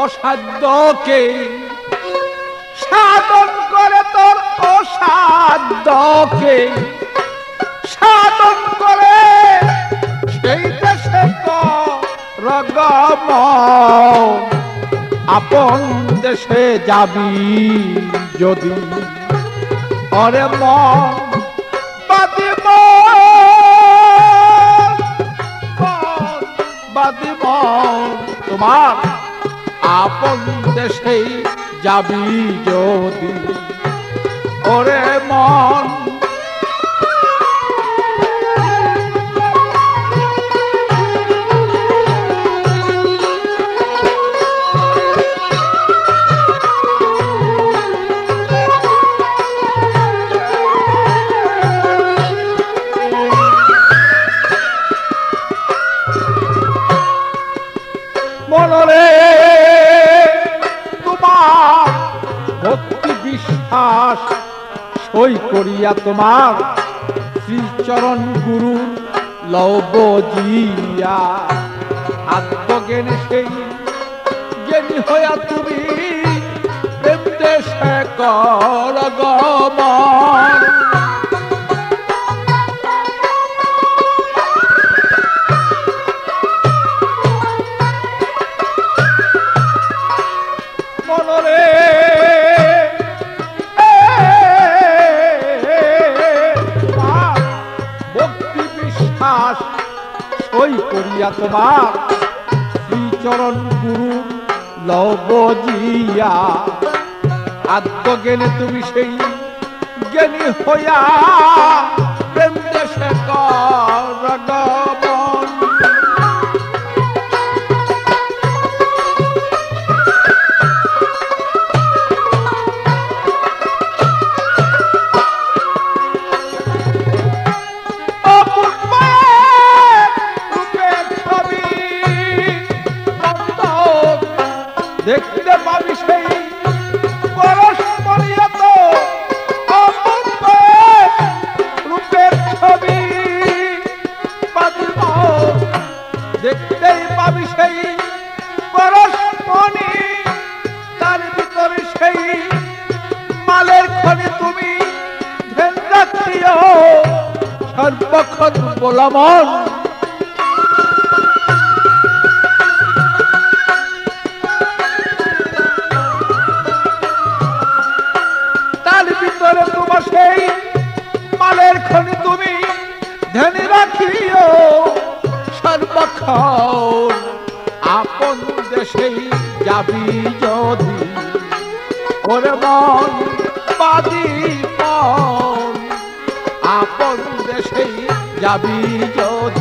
অসাধ্যকে সাধন করে তোর অসাধ্যকে সাধন করে সেই দেশে আপন দেশে যাবি যদি অরে বাদিব। বাদিব। তোমার আপন দেশেই যাবি যদি। ওরে মন সই করিয়া তোমার। শ্রীচরণ গুরু লব জিয়া আত্মজ্ঞান সেই জ্ঞানী হইয়া তুমি। প্রেম দেশে কর গমন। তোমার শ্রীচরণ গুরু লবজিয়া আত্মজ্ঞানে তুমি সেই জ্ঞানী হইয়া প্রেম দেশে কর দেখতেই পাবি সেই পরস্পরি তার ভিতরে সেই মালের খনি তুমি। ধ্যান রাখিও সর্বক্ষণ বলামন আপন দেশেই যাবি যদি। ওরে মন মন আপন দেশেই যাবি যদি।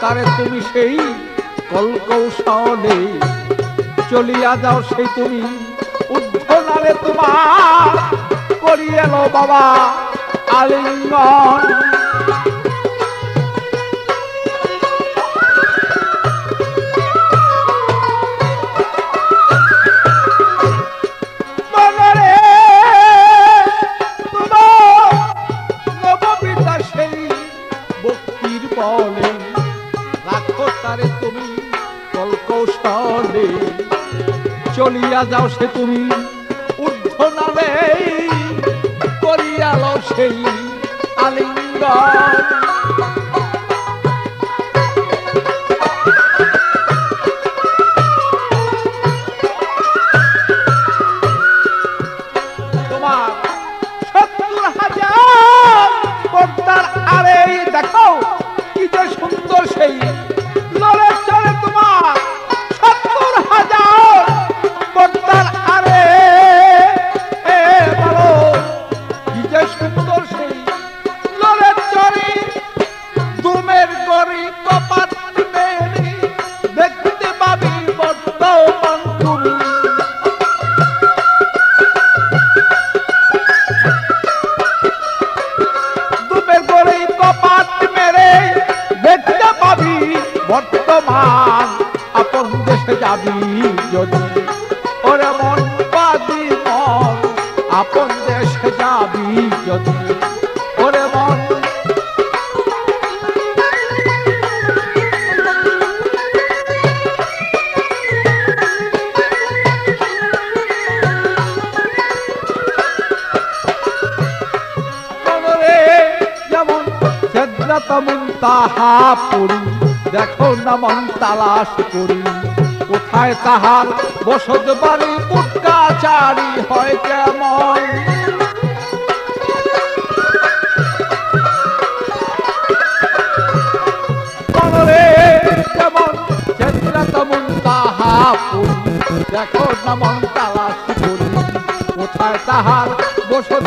তারে তুমি সেই কলকৌশলে চলিয়া যাও সেই তুমি উদ্ধারে তোমার করিয়েলো বাবা আলিঙ্গন। চলিয়া যাও সে তুমি। ঊর্ধ্ব নামে লো সেই আলিঙ্গন। আপন দেশে যাবি যদি। ওরে মন। মুন্তাহা পড়ি দেখো না মন তালাশ করি। কোথায় তাহার। বসত বাড়ি উটকাচারি হয় কেমন? দেখো না মন করি। কোথায় তাহার বসত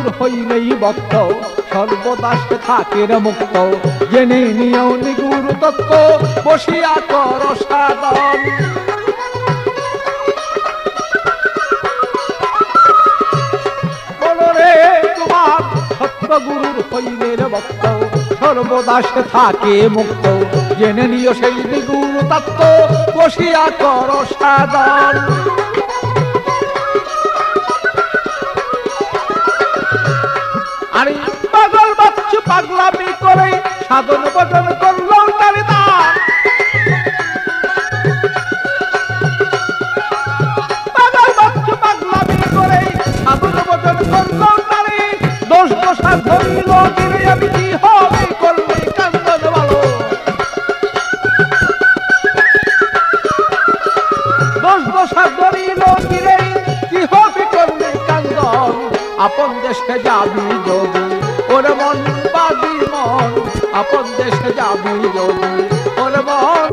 গুরুর হইলেই ভক্ত সর্বদা সে থাকে মুক্ত। জেনে নিয়েও নিগুর তত্ত্ব, বসিয়া কর সাধন। তোমার সত্য গুরুর হইলে রে ভক্ত সর্বদা সে থাকে মুক্ত। জেনে নিও সেই তত্ত্ব, বসিয়া কর সাধন। আরে পাগল বাচ্চু পাগলামি করে সাধন ভজন আপন দেশে যাবি যদি। ওরে মন বাদি মন, আপন দেশে যাবি যদি। ওরে মন।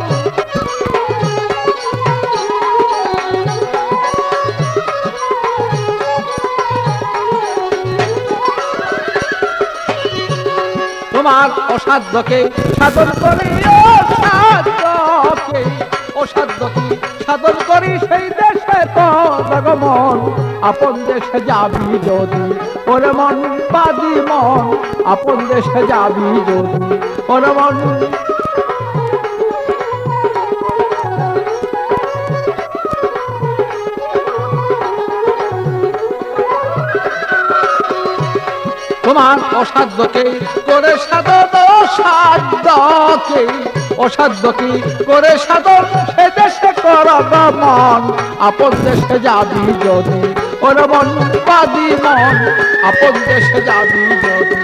তোমার অসাধ্যকে সাধন করি, অসাধ্যকে অসাধ্যকে সাধন করি সেই তো জগমন আপন দেশে যাবি যদি। ওরে মন বাদি মন, আপন দেশে যাবি যদি। ওরে মন অসাধ্যকে করে সাধন, অসাধ্যকে অসাধ্যকে করে সাধন সে দেশে কর আপন দেশে যাবি যদি করবন বাদি মন, আপন দেশে যাবি যদি